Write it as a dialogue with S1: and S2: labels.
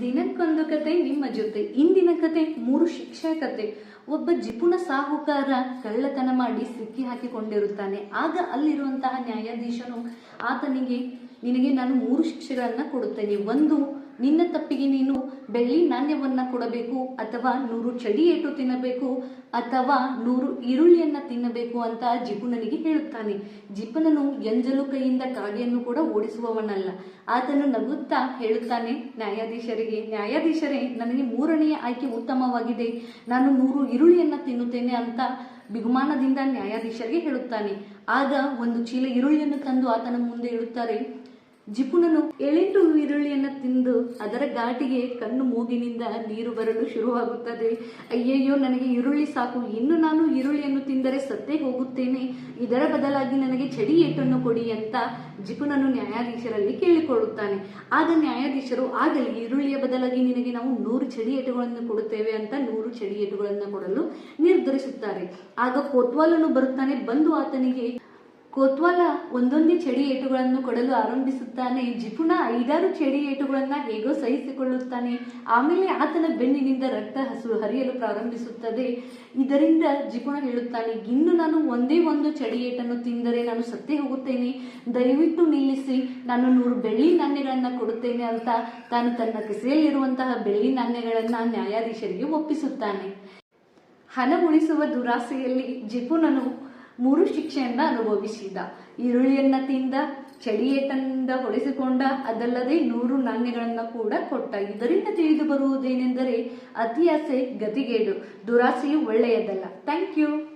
S1: ದಿನಕ್ಕೊಂದು ಕತೆ, ನಿಮ್ಮ ಜೊತೆ. ಇಂದಿನ ಕತೆ, ಮೂರು ಶಿಕ್ಷೆ ಕತೆ. ಒಬ್ಬ ಜಿಪುಣ ಸಾಹುಕಾರ ಕಳ್ಳತನ ಮಾಡಿ ಸಿಕ್ಕಿ ಹಾಕಿಕೊಂಡಿರುತ್ತಾನೆ. ಆಗ ಅಲ್ಲಿರುವಂತಹ ನ್ಯಾಯಾಧೀಶನು ಆತನಿಗೆ ನಿನಗೆ ನಾನು ಮೂರು ಶಿಕ್ಷೆಗಳನ್ನು ಕೊಡುತ್ತೇನೆ. ಒಂದು, ನಿನ್ನ ತಪ್ಪಿಗೆ ನೀನು ಬೆಳ್ಳಿ ನಾಣ್ಯವನ್ನ ಕೊಡಬೇಕು ಅಥವಾ ನೂರು ಚಡಿ ಏಟು ತಿನ್ನಬೇಕು ಅಥವಾ ನೂರು ಈರುಳ್ಳಿಯನ್ನು ತಿನ್ನಬೇಕು ಅಂತ ಜಿಪುನನಿಗೆ ಹೇಳುತ್ತಾನೆ. ಜಿಪುನನು ಎಂಜಲು ಕೈಯಿಂದ ಕಾಗೆಯನ್ನು ಕೂಡ ಓಡಿಸುವವನಲ್ಲ. ಆತನು ನಗುತ್ತಾ ಹೇಳುತ್ತಾನೆ, ನ್ಯಾಯಾಧೀಶರಿಗೆ, ನ್ಯಾಯಾಧೀಶರೇ, ನನಗೆ ಮೂರನೆಯ ಆಯ್ಕೆ ಉತ್ತಮವಾಗಿದೆ. ನಾನು ನೂರು ಈರುಳ್ಳಿಯನ್ನು ತಿನ್ನುತ್ತೇನೆ ಅಂತ ಬಿಗುಮಾನದಿಂದ ನ್ಯಾಯಾಧೀಶರಿಗೆ ಹೇಳುತ್ತಾನೆ. ಆಗ ಒಂದು ಚೀಲ ಈರುಳ್ಳಿಯನ್ನು ತಂದು ಆತನ ಮುಂದೆ ಇಡುತ್ತಾರೆ. ಜಿಪುಣನು ಎಳೆಂಟು ಈರುಳ್ಳಿಯನ್ನು ತಿಂದು ಅದರ ಘಾಟಿಗೆ ಕಣ್ಣು ಮೂಗಿನಿಂದ ನೀರು ಬರಲು ಶುರುವಾಗುತ್ತದೆ. ಅಯ್ಯಯ್ಯೋ, ನನಗೆ ಈರುಳ್ಳಿ ಸಾಕು. ಇನ್ನು ನಾನು ಈರುಳ್ಳಿಯನ್ನು ತಿಂದರೆ ಸತ್ತೇ ಹೋಗುತ್ತೇನೆ. ಇದರ ಬದಲಾಗಿ ನನಗೆ ಚಡಿ ಏಟನ್ನು ಕೊಡಿ ಅಂತ ಜಿಪುಣನು ನ್ಯಾಯಾಧೀಶರಲ್ಲಿ ಕೇಳಿಕೊಳ್ಳುತ್ತಾನೆ. ಆಗ ನ್ಯಾಯಾಧೀಶರು, ಆಗಲಿ, ಈರುಳ್ಳಿಯ ಬದಲಾಗಿ ನಿನಗೆ ನಾವು ನೂರು ಚಡಿ ಏಟುಗಳನ್ನು ಕೊಡುತ್ತೇವೆ ಅಂತ ನೂರು ಚಡಿ ಏಟುಗಳನ್ನು ಕೊಡಲು ನಿರ್ಧರಿಸುತ್ತಾರೆ. ಆಗ ಕೊತ್ವಾಲನು ಬರುತ್ತಾನೆ. ಬಂದು ಆತನಿಗೆ ಕೋತ್ವಾಲ ಒಂದೊಂದೇ ಚಡಿ ಏಟುಗಳನ್ನು ಕೊಡಲು ಆರಂಭಿಸುತ್ತಾನೆ. ಜಿಪುಣ ಐದಾರು ಚಡಿ ಏಟುಗಳನ್ನ ಹೇಗೋ ಸಹಿಸಿಕೊಳ್ಳುತ್ತಾನೆ. ಆಮೇಲೆ ಆತನ ಬೆನ್ನಿನಿಂದ ರಕ್ತ ಹಸು ಹರಿಯಲು ಪ್ರಾರಂಭಿಸುತ್ತದೆ. ಇದರಿಂದ ಜಿಪುಣ ಹೇಳುತ್ತಾನೆ, ಇನ್ನು ನಾನು ಒಂದೇ ಒಂದು ಚಡಿ ಏಟನ್ನು ತಿಂದರೆ ನಾನು ಸತ್ತೇ ಹೋಗುತ್ತೇನೆ. ದಯವಿಟ್ಟು ನಿಲ್ಲಿಸಿ, ನಾನು ನೂರು ಬೆಳ್ಳಿ ನಾಣ್ಯಗಳನ್ನ ಕೊಡುತ್ತೇನೆ ಅಂತ ತಾನು ತನ್ನ ಕಿಸೆಯಲ್ಲಿರುವಂತಹ ಬೆಳ್ಳಿ ನಾಣ್ಯಗಳನ್ನ ನ್ಯಾಯಾಧೀಶರಿಗೆ ಒಪ್ಪಿಸುತ್ತಾನೆ. ಹಣ ಉಳಿಸುವ ದುರಾಸೆಯಲ್ಲಿ ಜಿಪುನನು ಮೂರು ಶಿಕ್ಷೆಯನ್ನ ಅನುಭವಿಸಿದ ಈರುಳ್ಳಿಯನ್ನ ತಿಂದ ಚಡಿಯೇಟನಿಂದ ಹೊಡೆಸಿಕೊಂಡ ಅದಲ್ಲದೆ ನೂರು ನಾಣ್ಯಗಳನ್ನ ಕೂಡ ಕೊಟ್ಟ. ಇದರಿಂದ ತಿಳಿದು ಬರುವುದೇನೆಂದರೆ ಅತಿಯಾಸೆ ಗತಿಗೇಡು. ದುರಾಸೆಯು ಒಳ್ಳೆಯದಲ್ಲ. Thank you